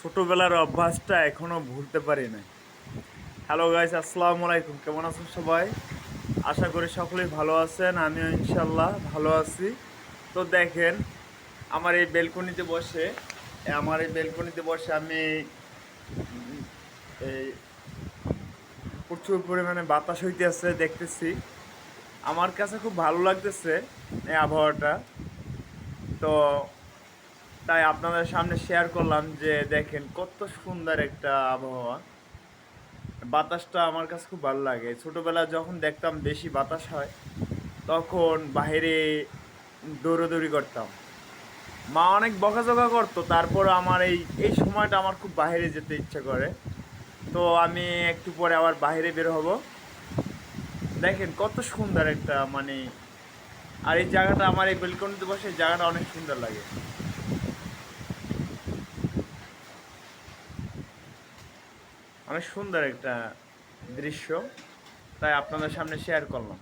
ছোটবেলার অভ্যাসটা এখনও ভুলতে পারি না হ্যালো গাইস আসসালামু আলাইকুম। কেমন আছেন সবাই? আশা করি সকলেই ভালো আছেন, আমিও ইনশাল্লাহ ভালো আছি। তো দেখেন, আমার এই বেলকনিতে বসে, আমার এই বেলকনিতে বসে আমি এই প্রচুর পরিমাণে বাতাস হইতেছে, দেখতেছি। আমার কাছে খুব ভালো লাগতেছে এই আবহাওয়াটা। তো তাই আপনাদের সামনে শেয়ার করলাম যে, দেখেন কত সুন্দর একটা আবহাওয়া। বাতাসটা আমার কাছে খুব ভালো লাগে। ছোটবেলা যখন দেখতাম বেশি বাতাস হয়, তখন বাইরে দৌড়াদৌড়ি করতাম। মা অনেক বকাঝকা করতো, তারপর আমার এই এই সময়টা আমার খুব বাইরে যেতে ইচ্ছা করে। তো আমি একটু পরে আবার বাইরে বের হব। দেখেন কত সুন্দর একটা মানে আর এই জায়গাটা, আমার এই বেলকনিতে বসে এই জায়গাটা অনেক সুন্দর লাগে। অনেক সুন্দর একটা দৃশ্য তাই আপনাদের সামনে শেয়ার করলাম।